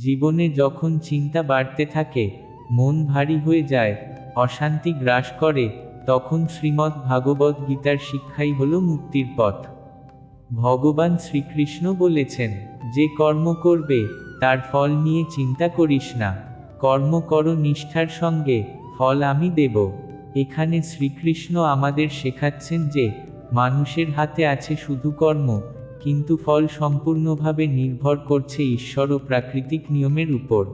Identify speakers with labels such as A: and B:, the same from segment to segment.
A: জীবনে যখন চিন্তা বাড়তে থাকে, মন ভারী হয়ে যায়, অশান্তি গ্রাস করে, তখন শ্রীমদ্ ভাগবত গীতার শিক্ষাই হল মুক্তির পথ। ভগবান শ্রীকৃষ্ণ বলেছেন, যে কর্ম করবে, তার ফল নিয়ে চিন্তা করিস না। কর্ম করো নিষ্ঠার সঙ্গে, ফল আমি দেব। এখানে শ্রীকৃষ্ণ আমাদের শেখাচ্ছেন যে, মানুষের হাতে আছে শুধু কর্ম কিন্তু ফল সম্পূর্ণভাবে নির্ভর করছে ঈশ্বর ও প্রাকৃতিক নিয়মের উপর।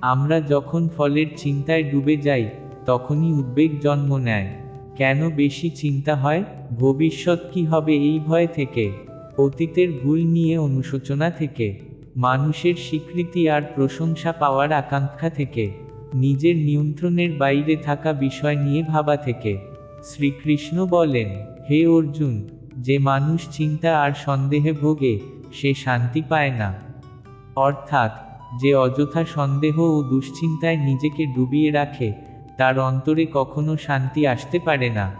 A: আমরা যখন ফলের চিন্তায় ডুবে যাই, তখনই উদ্বেগ জন্ম নেয়। কেন বেশি চিন্তা হয়? ভবিষ্যৎ কি হবে এই ভয় থেকে? অতীতের ভুল নিয়ে অনুশোচনা থেকে। মানুষের স্বীকৃতি আর প্রশংসা পাওয়ার আকাঙ্ক্ষা থেকে। নিজের নিয়ন্ত্রণের বাইরে থাকা বিষয় নিয়ে ভাবা থেকে। শ্রীকৃষ্ণ বলেন, হে অর্জুন যে মানুষ চিন্তা আর সন্দেহে ভোগে, সে শান্তি পায় না। অর্থাৎ, যে অযথা সন্দেহ ও দুশ্চিন্তায় নিজেকে ডুবিয়ে রাখে, তার অন্তরে কখনো শান্তি আসতে পারে না।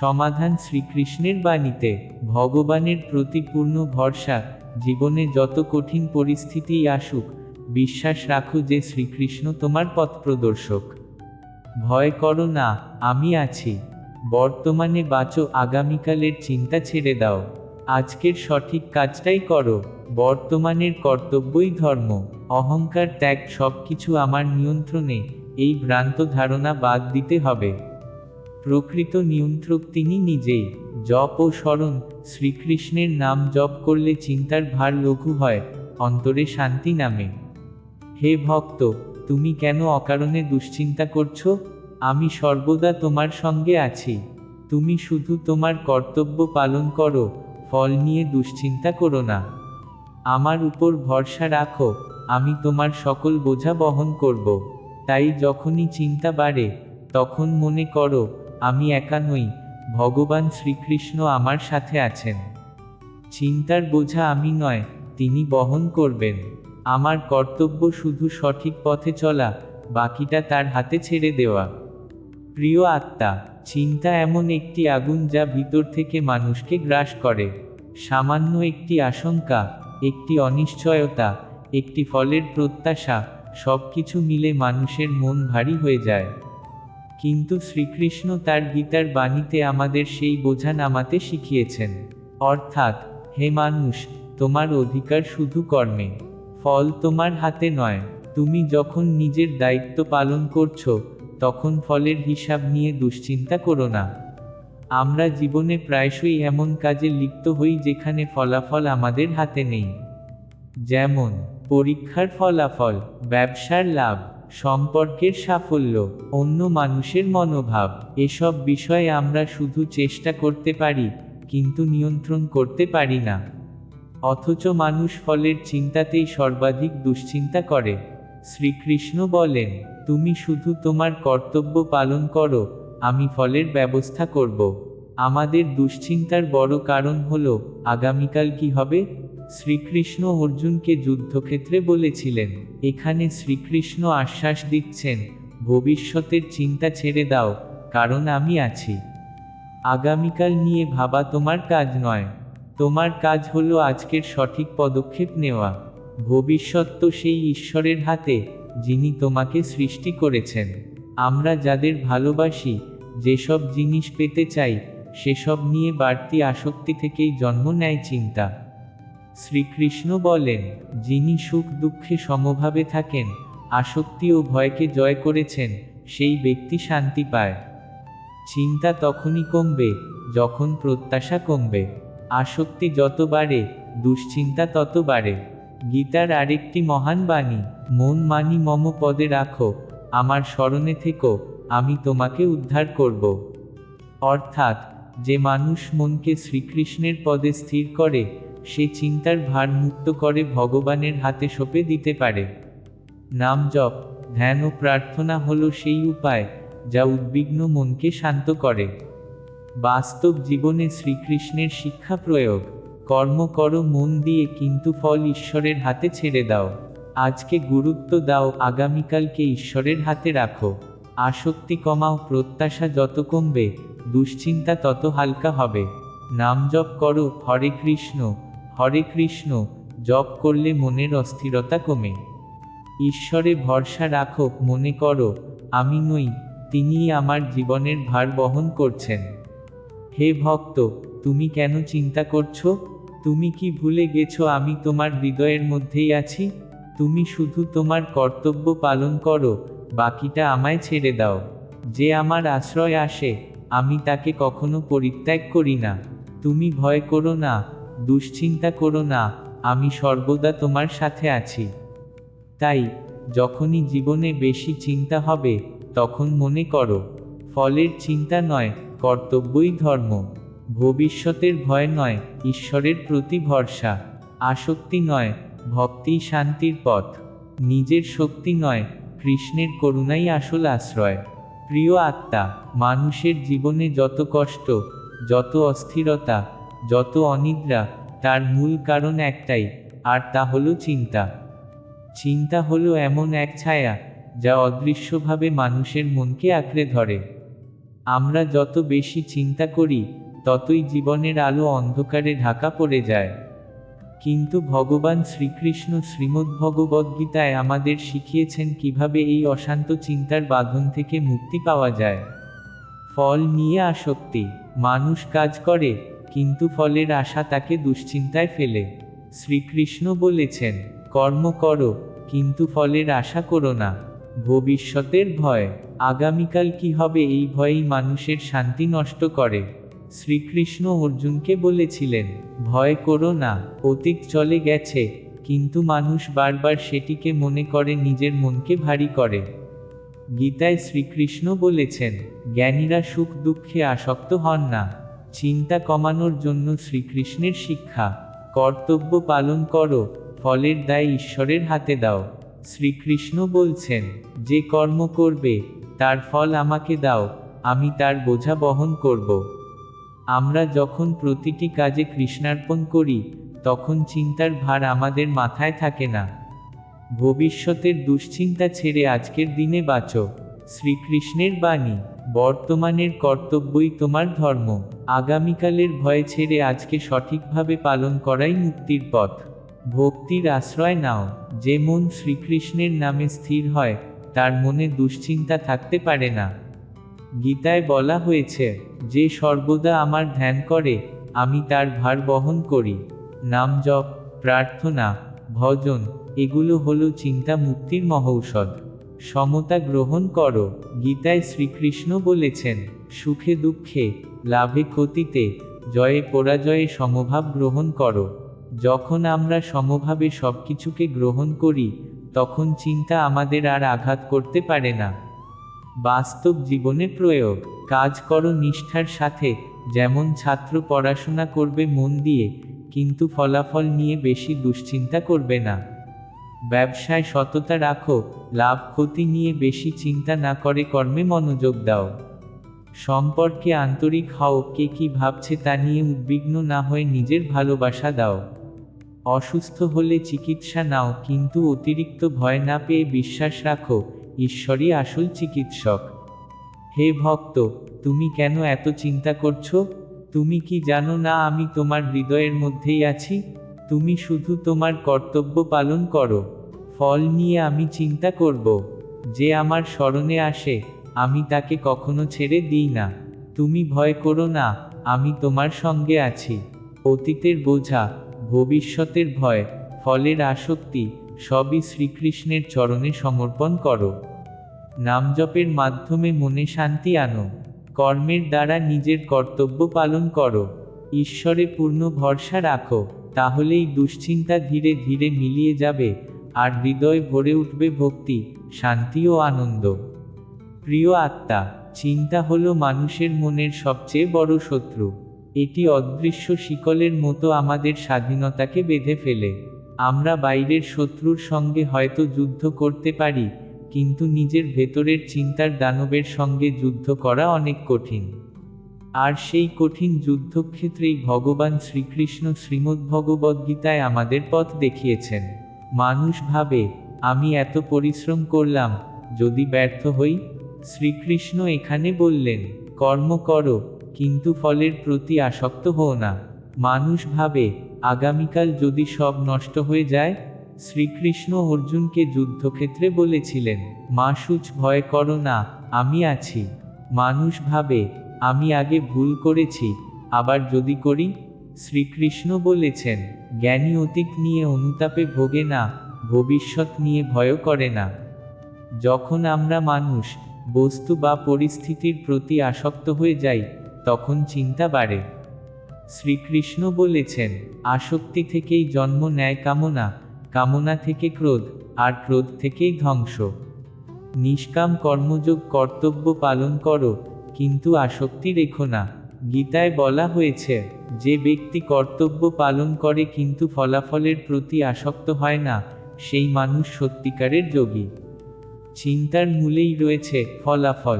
A: সমাধান শ্রীকৃষ্ণের বাণীতে, ভগবানের প্রতি পূর্ণ ভরসা, জীবনে যত কঠিন পরিস্থিতিই আসুক, বিশ্বাস রাখো যে শ্রীকৃষ্ণ তোমার পথ প্রদর্শক ভয় করো না, আমি আছি। বর্তমানে বাঁচো, আগামীকালের চিন্তা ছেড়ে দাও। আজকের সঠিক কাজটাই করো। বর্তমানের কর্তব্যই ধর্ম। অহংকার, ত্যাগ সবকিছু আমার নিয়ন্ত্রণে। এই ভ্রান্ত ধারণা বাদ দিতে হবে। প্রকৃত নিয়ন্ত্রক তিনি নিজেই। জপ ও স্মরণ, শ্রীকৃষ্ণের নাম জপ করলে চিন্তার ভার লঘু হয়, অন্তরে শান্তি নামে। হে ভক্ত, তুমি কেন অকারণে দুশ্চিন্তা করছ? আমি সর্বদা তোমার সঙ্গে আছি। তুমি শুধু তোমার কর্তব্য পালন করো, ফল নিয়ে দুশ্চিন্তা করো না। আমার উপর ভরসা রাখো, আমি তোমার সকল বোঝা বহন করব। তাই যখনই চিন্তা বাড়ে, তখন মনে করো, আমি একা নই, ভগবান শ্রীকৃষ্ণ আমার সাথে আছেন। চিন্তার বোঝা আমি নয়, তিনি বহন করবেন। আমার কর্তব্য শুধু সঠিক পথে চলা, বাকিটা তার হাতে ছেড়ে দেওয়া। প্রিয় আত্মা, চিন্তা এমন একটি আগুন যা ভিতর থেকে মানুষকে গ্রাস করে। সামান্য একটি আশঙ্কা, একটি অনিশ্চয়তা, একটি ফলের প্রত্যাশা সব কিছু মিলে মানুষের মন ভারী হয়ে যায়। কিন্তু শ্রীকৃষ্ণ তার গীতার বাণীতে আমাদের সেই বোঝা নামাতে শিখিয়েছেন। অর্থাৎ, হে মানুষ, তোমার অধিকার শুধু কর্মে, ফল তোমার হাতে নয়, তুমি যখন নিজের দায়িত্ব পালন করছ তখন ফলের হিসাব নিয়ে দুশ্চিন্তা করো না। আমরা জীবনে প্রায়শই এমন কাজে লিপ্ত হই যেখানে ফলাফল আমাদের হাতে নেই। যেমন, পরীক্ষার ফলাফল, ব্যবসার লাভ, সম্পর্কের সাফল্য, অন্য মানুষের মনোভাব, এসব বিষয়ে আমরা শুধু চেষ্টা করতে পারি, কিন্তু নিয়ন্ত্রণ করতে পারি না। অথচ মানুষ ফলের চিন্তাতেই সর্বাধিক দুশ্চিন্তা করে, শ্রীকৃষ্ণ বলেন তুমি শুধু তোমার কর্তব্য পালন করো, আমি ফলের ব্যবস্থা করব। আমাদের দুশ্চিন্তার বড় কারণ হল, আগামীকাল কি হবে? শ্রীকৃষ্ণ অর্জুনকে যুদ্ধক্ষেত্রে বলেছিলেন, এখানে শ্রীকৃষ্ণ আশ্বাস দিচ্ছেন, ভবিষ্যতের চিন্তা ছেড়ে দাও, কারণ আমি আছি। আগামীকাল নিয়ে ভাবা তোমার কাজ নয়। তোমার কাজ হলো আজকের সঠিক পদক্ষেপ নেওয়া। ভবিষ্যৎ তো সেই ঈশ্বরের হাতে যিনি তোমাকে সৃষ্টি করেছেন। আমরা যাদের ভালোবাসি, যেসব জিনিস পেতে চাই, সেসব নিয়ে বাড়তি আসক্তি থেকেই জন্ম নেয় চিন্তা। শ্রীকৃষ্ণ বলেন, যিনি সুখ দুঃখে সমভাবে থাকেন, আসক্তি ও ভয়কে জয় করেছেন, সেই ব্যক্তি শান্তি পায়। চিন্তা তখনই কমবে, যখন প্রত্যাশা কমবে। আসক্তি যত বাড়ে, দুশ্চিন্তা তত বাড়ে। গীতার আরেকটি মহান বাণী, মন মানি মম পদে রাখো, আমার স্মরণে থেকো, আমি তোমাকে উদ্ধার করব। অর্থাৎ, যে মানুষ মনকে শ্রীকৃষ্ণের পদে স্থির করে, সে চিন্তার ভার মুক্ত করে ভগবানের হাতে সঁপে দিতে পারে। নাম জপ, ধ্যান ও প্রার্থনা হল সেই উপায়, যা উদ্বিগ্ন মনকে শান্ত করে। বাস্তব জীবনে শ্রীকৃষ্ণের শিক্ষা প্রয়োগ। কর্ম করো, মন দিয়ে কিন্তু ফল ঈশ্বরের হাতে ছেড়ে দাও। আজকে গুরুত্ব দাও, আগামীকালকে ঈশ্বরের হাতে রাখো। আসক্তি কমাও, প্রত্যাশা যত কমবে, দুশ্চিন্তা তত হালকা হবে। নাম জপ করো, হরে কৃষ্ণ হরে কৃষ্ণ, জপ করলে মনের অস্থিরতা কমে। ঈশ্বরে ভরসা রাখো, মনে করো, আমি নই, তিনিই আমার জীবনের ভার বহন করছেন। হে ভক্ত, তুমি কেন চিন্তা করছ? তুমি কি ভুলে গেছো আমি তোমার হৃদয়ের মধ্যেই আছি? তুমি শুধু তোমার কর্তব্য পালন করো, বাকিটা আমায় ছেড়ে দাও। যে আমার আশ্রয় আসে, আমি তাকে কখনো পরিত্যাগ করি না। তুমি ভয় করো না, দুশ্চিন্তা করো না, আমি সর্বদা তোমার সাথে আছি। তাই, যখনই জীবনে বেশি চিন্তা হবে, তখন মনে করো, ফলের চিন্তা নয়, কর্তব্যই ধর্ম। ভবিষ্যতের ভয় নয়, ঈশ্বরের প্রতি ভরসা। আসক্তি নয় ভক্তিই শান্তির পথ। নিজের শক্তি নয়, কৃষ্ণের করুণাই আসল আশ্রয়। প্রিয় আত্মা, মানুষের জীবনে যত কষ্ট, যত অস্থিরতা, যত অনিদ্রা, তার মূল কারণ একটাই, আর তা হলো চিন্তা। চিন্তা হলো এমন এক ছায়া, যা অদৃশ্যভাবে মানুষের মনকে আঁকড়ে ধরে। আমরা যত বেশি চিন্তা করি ততই জীবনের আলো অন্ধকারে ঢাকা পড়ে যায়। কিন্তু ভগবান শ্রীকৃষ্ণ শ্রীমদ্ভগবদ্গীতায় আমাদের শিখিয়েছেন কীভাবে এই অশান্ত চিন্তার বাঁধন থেকে মুক্তি পাওয়া যায়। ফল নিয়ে আসক্তি, মানুষ কাজ করে, কিন্তু ফলের আশা তাকে দুশ্চিন্তায় ফেলে। শ্রীকৃষ্ণ বলেছেন, কর্ম করো, কিন্তু ফলের আশা করো না। ভবিষ্যতের ভয়, আগামীকাল কি হবে এই ভয়েই মানুষের শান্তি নষ্ট করে। শ্রীকৃষ্ণ অর্জুনকে বলেছিলেন, ভয় করো না, অতীত চলে গেছে, কিন্তু মানুষ বারবার সেটিকে মনে করে, নিজের মনকে ভারী করে। গীতায় শ্রীকৃষ্ণ বলেছেন, জ্ঞানীরা সুখ দুঃখে আসক্ত হন না, চিন্তা কমানোর জন্য শ্রীকৃষ্ণের শিক্ষা। কর্তব্য পালন করো, ফলের দায় ঈশ্বরের হাতে দাও। শ্রীকৃষ্ণ বলছেন, যে কর্ম করবে, তার ফল আমাকে দাও, আমি তার বোঝা বহন করব। আমরা যখন প্রতিটি কাজে কৃষ্ণার্পণ করি, তখন চিন্তার ভার আমাদের মাথায় থাকে না। ভবিষ্যতের দুশ্চিন্তা ছেড়ে আজকের দিনে বাঁচো। শ্রীকৃষ্ণের বাণী, বর্তমানের কর্তব্যই তোমার ধর্ম। আগামীকালের ভয় ছেড়ে আজকে সঠিকভাবে পালন করাই মুক্তির পথ। ভক্তির আশ্রয় নাও। যে মন শ্রীকৃষ্ণের নামে স্থির হয়, তার মনে দুশ্চিন্তা থাকতে পারে না। গীতায় বলা হয়েছে, যে সর্বদা আমার ধ্যান করে, আমি তার ভার বহন করি। নাম জপ, প্রার্থনা, ভজন, এগুলো হলো চিন্তা মুক্তির মহৌষধ। সমতা গ্রহণ করো, গীতায় শ্রীকৃষ্ণ বলেছেন, সুখে দুঃখে, লাভে ক্ষতিতে, জয়ে পরাজয়ে সমভাব গ্রহণ করো। যখন আমরা সমভাবে সবকিছুকে গ্রহণ করি, তখন চিন্তা আমাদের আর আঘাত করতে পারে না। বাস্তব জীবনে প্রয়োগ। কাজ করো নিষ্ঠার সাথে, যেমন ছাত্র পড়াশোনা করবে মন দিয়ে, কিন্তু ফলাফল নিয়ে বেশি দুশ্চিন্তা করবে না। ব্যবসায় সততা রাখো, লাভ ক্ষতি নিয়ে বেশি চিন্তা না করে কর্মে মনোযোগ দাও। সম্পর্কে আন্তরিক হও, কে কি ভাবছে তা নিয়ে উদ্বিগ্ন না হয়ে নিজের ভালোবাসা দাও। অসুস্থ হলে চিকিৎসা নাও, কিন্তু অতিরিক্ত ভয় না পেয়ে বিশ্বাস রাখো ঈশ্বরই আসল চিকিৎসক। হে ভক্ত, তুমি কেন এত চিন্তা করছ? তুমি কি জানো না আমি তোমার হৃদয়ের মধ্যেই আছি? তুমি শুধু তোমার কর্তব্য পালন করো। ফল নিয়ে আমি চিন্তা করব। যে আমার স্মরণে আসে, আমি তাকে কখনো ছেড়ে দিই না। তুমি ভয় করো না, আমি তোমার সঙ্গে আছি। অতীতের বোঝা, ভবিষ্যতের ভয়, ফলের আসক্তি সবই শ্রীকৃষ্ণের চরণে সমর্পণ করো। নামজপের মাধ্যমে মনে শান্তি আনো। কর্মের দ্বারা নিজের কর্তব্য পালন করো। ঈশ্বরে পূর্ণ ভরসা রাখো। তাহলেই দুশ্চিন্তা ধীরে ধীরে মিলিয়ে যাবে আর হৃদয় ভরে উঠবে ভক্তি, শান্তি ও আনন্দ। প্রিয় আত্মা, চিন্তা হলো মানুষের মনের সবচেয়ে বড় শত্রু। এটি অদৃশ্য শিকলের মতো আমাদের স্বাধীনতাকে বেঁধে ফেলে। আমরা বাইরের শত্রুর সঙ্গে হয়তো যুদ্ধ করতে পারি, কিন্তু নিজের ভেতরের চিন্তার দানবের সঙ্গে যুদ্ধ করা অনেক কঠিন। আর সেই কঠিন যুদ্ধক্ষেত্রেই ভগবান শ্রীকৃষ্ণ শ্রীমদ্ভগবদ্গীতায় আমাদের পথ দেখিয়েছেন। মানুষ ভাবে, আমি এত পরিশ্রম করলাম, যদি ব্যর্থ হই? শ্রীকৃষ্ণ এখানে বললেন, কর্ম করো, কিন্তু ফলের প্রতি আসক্ত হও না। মানুষ ভাবে আগামীকাল যদি সব নষ্ট হয়ে যায়, শ্রীকৃষ্ণ অর্জুনকে যুদ্ধক্ষেত্রে বলেছিলেন মা সুচ ভয় করো না, আমি আছি। মানুষ ভাবে, আমি আগে ভুল করেছি, আবার যদি করি? শ্রীকৃষ্ণ বলেছেন, জ্ঞানী অতীত নিয়ে অনুতাপে ভোগে না, ভবিষ্যৎ নিয়ে ভয় করে না। যখন আমরা মানুষ, বস্তু বা পরিস্থিতির প্রতি আসক্ত হয়ে যাই, তখন চিন্তা বাড়ে। শ্রীকৃষ্ণ বলেছেন, আসক্তি থেকেই জন্ম নেয় কামনা কামনা থেকে ক্রোধ, আর ক্রোধ থেকেই ধ্বংস। নিষ্কাম কর্মযোগ কর্তব্য পালন করো, কিন্তু আসক্তি রেখো না। গীতায় বলা হয়েছে, যে ব্যক্তি কর্তব্য পালন করে কিন্তু ফলাফলের প্রতি আসক্ত হয় না, সেই মানুষ সত্যিকারের যোগী। চিন্তার মূলেই রয়েছে ফলাফল।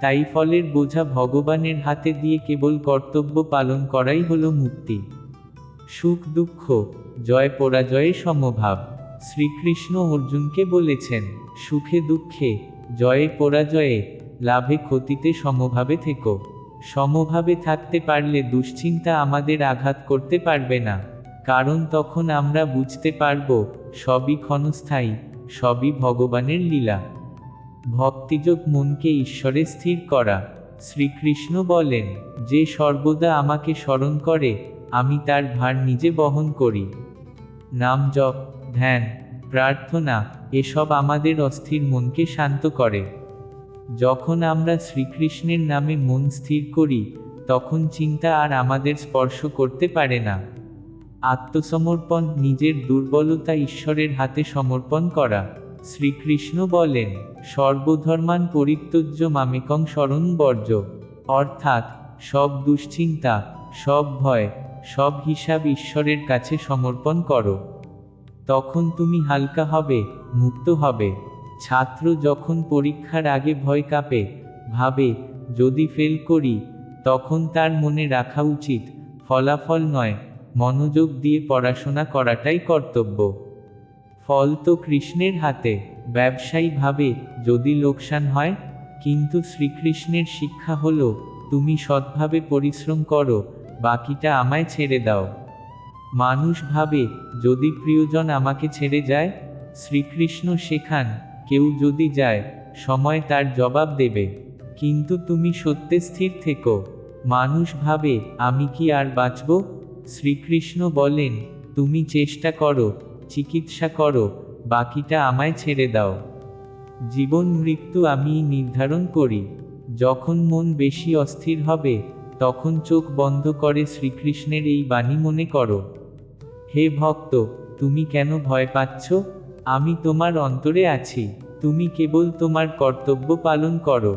A: তাই ফলের বোঝা ভগবানের হাতে দিয়ে কেবল কর্তব্য পালন করাই হল মুক্তি। সুখ, দুঃখ, জয়, পরাজয়ে, সমভাব। শ্রীকৃষ্ণ অর্জুনকে বলেছেন, সুখে, দুঃখে, জয়ে, পরাজয়ে, লাভে, ক্ষতিতে সমভাবে থেকো। সমভাবে থাকতে পারলে দুশ্চিন্তা আমাদের আঘাত করতে পারবে না। কারণ তখন আমরা বুঝতে পারব, সবই ক্ষণস্থায়ী, সবই ভগবানের লীলা। ভক্তিযোগ মনকে ঈশ্বরে স্থির করা। শ্রীকৃষ্ণ বলেন, যে সর্বদা আমাকে স্মরণ করে, আমি তার ভার নিজে বহন করি। নাম জপ, ধ্যান, প্রার্থনা, এসব আমাদের অস্থির মনকে শান্ত করে। যখন আমরা শ্রীকৃষ্ণের নামে মন স্থির করি, তখন চিন্তা আর আমাদের স্পর্শ করতে পারে না। আত্মসমর্পণ, নিজের দুর্বলতা ঈশ্বরের হাতে সমর্পণ করা। শ্রীকৃষ্ণ বলেন, সর্বধর্মান পরিত্যজ্য মামেকং স্মরণ বর্জ্য। অর্থাৎ, সব দুশ্চিন্তা, সব ভয়, সব হিসাব ঈশ্বরের কাছে সমর্পণ করো। তখন তুমি হালকা হবে, মুক্ত হবে। ছাত্র যখন পরীক্ষার আগে ভয় কাঁপে, ভাবে, যদি ফেল করি, তখন তার মনে রাখা উচিত, ফলাফল নয়, মনোযোগ দিয়ে পড়াশোনা করাটাই কর্তব্য। ফল তো কৃষ্ণের হাতে, ব্যবসায়ী ভাবে যদি লোকসান হয়, কিন্তু শ্রীকৃষ্ণের শিক্ষা হল, তুমি সৎভাবে পরিশ্রম করো, বাকিটা আমায় ছেড়ে দাও। মানুষ ভাবে, যদি প্রিয়জন আমাকে ছেড়ে যায়, শ্রীকৃষ্ণ শেখান কেউ যদি যায়, সময় তার জবাব দেবে। কিন্তু তুমি সত্যে স্থির থেকো। মানুষ ভাবে, আমি কি আর বাঁচব? শ্রীকৃষ্ণ বলেন, তুমি চেষ্টা করো চিকিৎসা করো, বাকিটা আমায় ছেড়ে দাও। জীবন মৃত্যু আমি নির্ধারণ করি। যখন মন বেশি অস্থির হবে, তখন চোখ বন্ধ করে শ্রীকৃষ্ণের এই বাণী মনে করো। হে ভক্ত, তুমি কেন ভয় পাচ্ছ? আমি তোমার অন্তরে আছি। তুমি কেবল তোমার কর্তব্য পালন করো।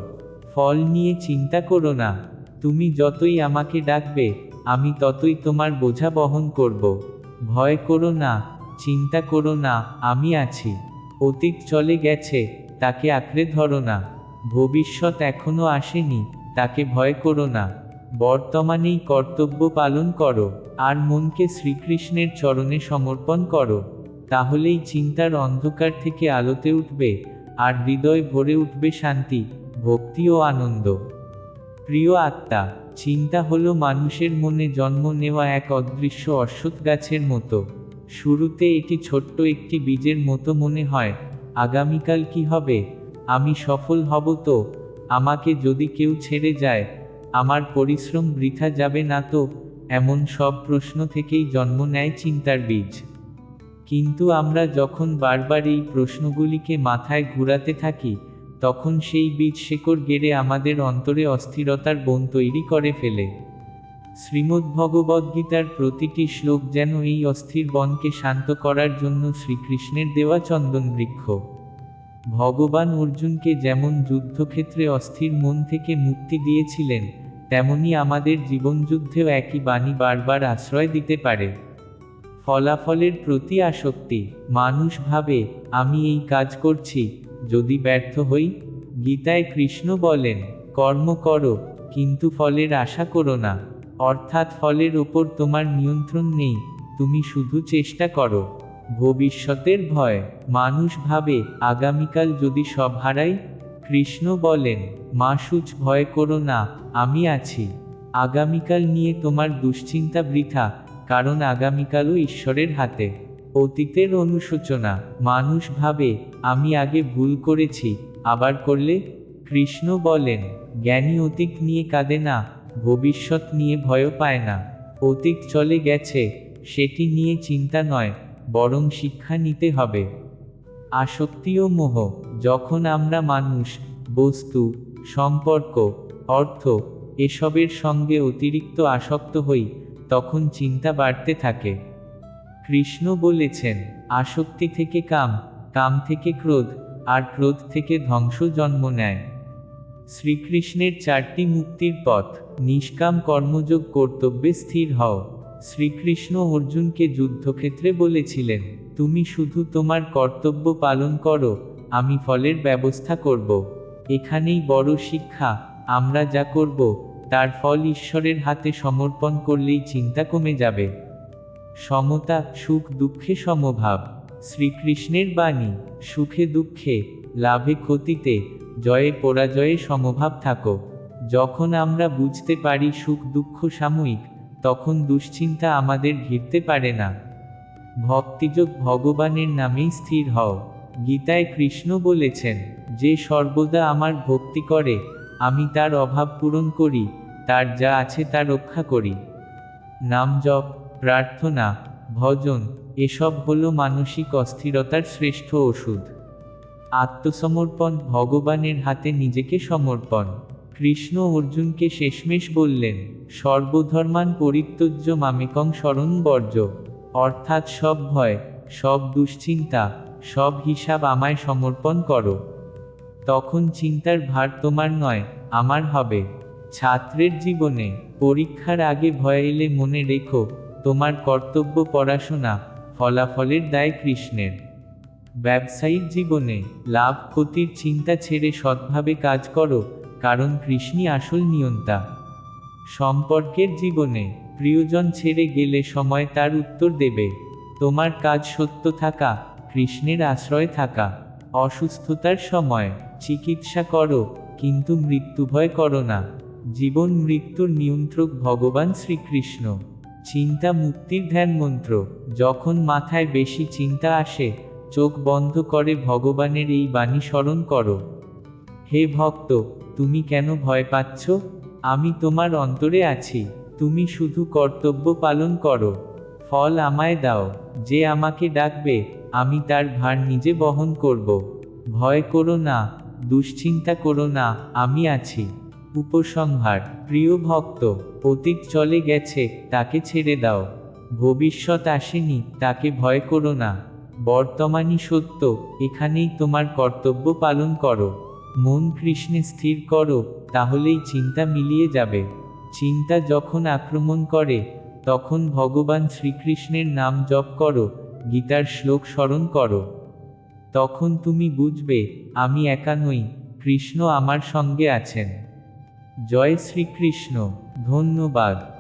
A: ফল নিয়ে চিন্তা করো না। তুমি যতই আমাকে ডাকবে, আমি ততই তোমার বোঝা বহন করব। ভয় করো না। চিন্তা করো না, আমি আছি। অতীত চলে গেছে, তাকে আঁকড়ে ধরো না। ভবিষ্যৎ এখনও আসেনি, তাকে ভয় করো না। বর্তমানেই কর্তব্য পালন করো, আর মনকে শ্রীকৃষ্ণের চরণে সমর্পণ করো। তাহলেই চিন্তার অন্ধকার থেকে আলোতে উঠবে, আর হৃদয় ভরে উঠবে শান্তি, ভক্তি ও আনন্দ। প্রিয় আত্মা, চিন্তা হলো মানুষের মনে জন্ম নেওয়া এক অদৃশ্য অশ্বত্থ গাছের মতো। শুরুতে এটি ছোট্ট একটি বীজের মতো মনে হয়, আগামীকাল কি হবে? আমি সফল হব তো? আমাকে যদি কেউ ছেড়ে যায়, আমার পরিশ্রম বৃথা যাবে না তো? এমন সব প্রশ্ন থেকেই জন্ম নেয় চিন্তার বীজ। কিন্তু আমরা যখন বারবার এই প্রশ্নগুলিকে মাথায় ঘুরাতে থাকি, তখন সেই বীজ শেকড় গেড়ে আমাদের অন্তরে অস্থিরতার বন তৈরি করে ফেলে। শ্রীমদ্ভগবদ্গীতার প্রতিটি শ্লোক যেন এই অস্থির বনকে শান্ত করার জন্য শ্রীকৃষ্ণের দেওয়া চন্দন বৃক্ষ। ভগবান অর্জুনকে যেমন যুদ্ধক্ষেত্রে অস্থির মন থেকে মুক্তি দিয়েছিলেন, তেমনি আমাদের জীবনযুদ্ধেও একই বাণী বারবার আশ্রয় দিতে পারে। ফলাফলের প্রতি আসক্তি, মানুষ ভাবে, আমি এই কাজ করছি, যদি ব্যর্থ হই? গীতায় কৃষ্ণ বলেন, কর্ম করো, কিন্তু ফলের আশা করো না। অর্থাৎ ফলের ওপর তোমার নিয়ন্ত্রণ নেই, তুমি শুধু চেষ্টা করো। ভবিষ্যতের ভয়, মানুষ ভাবে, আগামীকাল যদি সব হারাই? কৃষ্ণ বলেন, মা সুচ ভয় করো না, আমি আছি। আগামীকাল নিয়ে তোমার দুশ্চিন্তা বৃথা, কারণ আগামীকালও ঈশ্বরের হাতে। অতীতের অনুশোচনা, মানুষ ভাবে, আমি আগে ভুল করেছি, আবার করলে? কৃষ্ণ বলেন, জ্ঞানী অতীত নিয়ে কাঁদে না ভবিষ্যৎ নিয়ে ভয় পায় না। অতীত চলে গেছে, সেটি নিয়ে চিন্তা নয়, বরং শিক্ষা নিতে হবে। আসক্তি ও মোহ, যখন আমরা মানুষ, বস্তু, সম্পর্ক, অর্থ, এসবের সঙ্গে অতিরিক্ত আসক্ত হই, তখন চিন্তা বাড়তে থাকে। কৃষ্ণ বলেছেন, আসক্তি থেকে কাম কাম থেকে ক্রোধ, আর ক্রোধ থেকে ধ্বংস জন্ম নেয়। শ্রীকৃষ্ণের চারটি মুক্তির পথ, নিষ্কাম কর্মযোগ কর্তব্যে স্থির হও। শ্রীকৃষ্ণ অর্জুনকে যুদ্ধক্ষেত্রে বলেছিলেন, তুমি শুধু তোমার কর্তব্য পালন করো, আমি ফলের ব্যবস্থা করব। এখানেই বড় শিক্ষা, আমরা যা করব, তার ফল ঈশ্বরের হাতে সমর্পণ করলেই চিন্তা কমে যাবে। সমতা, সুখ, দুঃখে সমভাব। শ্রীকৃষ্ণের বাণী, সুখে দুঃখে লাভে ক্ষতিতে, জয়ে পরাজয়ে সমভাব থাকো। যখন আমরা বুঝতে পারি সুখ দুঃখ সাময়িক, তখন দুশ্চিন্তা আমাদের ঘিরতে পারে না। ভক্তিযোগ ভগবানের নামেই স্থির হও। গীতায় কৃষ্ণ বলেছেন, যে সর্বদা আমার ভক্তি করে, আমি তার অভাব পূরণ করি, তার যা আছে তা রক্ষা করি। নাম জপ, প্রার্থনা, ভজন, এসব হলো মানসিক অস্থিরতার শ্রেষ্ঠ ওষুধ। আত্মসমর্পণ, ভগবানের হাতে নিজেকে সমর্পণ। কৃষ্ণ অর্জুনকে শেষমেশ বললেন, সর্বধর্মান পরিত্যজ্য মামেকং স্মরণ বর্জ্য। অর্থাৎ সব ভয়, সব দুশ্চিন্তা, সব হিসাব আমায় সমর্পণ করো। তখন চিন্তার ভার তোমার নয়, আমার হবে। ছাত্রের জীবনে পরীক্ষার আগে ভয় এলে মনে রেখো, তোমার কর্তব্য পড়াশোনা, ফলাফলের দায় কৃষ্ণের। ব্যবসায়িক জীবনে লাভ ক্ষতির চিন্তা ছেড়ে সৎভাবে কাজ করো, কারণ কৃষ্ণই আসল নিয়ন্তা। সম্পর্কের জীবনে প্রিয়জন ছেড়ে গেলে সময় তার উত্তর দেবে। তোমার কাজ সত্য থাকা, কৃষ্ণের আশ্রয় থাকা। অসুস্থতার সময় চিকিৎসা করো, কিন্তু মৃত্যু ভয় করো না। জীবন মৃত্যুর নিয়ন্ত্রক ভগবান শ্রীকৃষ্ণ। চিন্তা মুক্তির ধ্যান মন্ত্র যখন মাথায় বেশি চিন্তা আসে চোখ বন্ধ করে ভগবানের এই বাণী স্মরণ করো। হে ভক্ত, তুমি কেন ভয় পাচ্ছ? আমি তোমার অন্তরে আছি, তুমি শুধু কর্তব্য পালন করো। ফল আমায় দাও, যে আমাকে ডাকবে, আমি তার ভার নিজে বহন করব। ভয় করো না, দুশ্চিন্তা করো না, আমি আছি। উপসংহার, প্রিয় ভক্ত, অতীত চলে গেছে, তাকে ছেড়ে দাও। ভবিষ্যৎ আসেনি, তাকে ভয় করো না। বর্তমানই সত্য, এখানেই তোমার কর্তব্য পালন করো। মন কৃষ্ণে স্থির করো, তাহলেই চিন্তা মিলিয়ে যাবে। চিন্তা যখন আক্রমণ করে, তখন ভগবান শ্রীকৃষ্ণের নাম জপ করো, গীতার শ্লোক স্মরণ করো। তখন তুমি বুঝবে, আমি একা নই, কৃষ্ণ আমার সঙ্গে আছেন। জয় শ্রীকৃষ্ণ, ধন্যবাদ।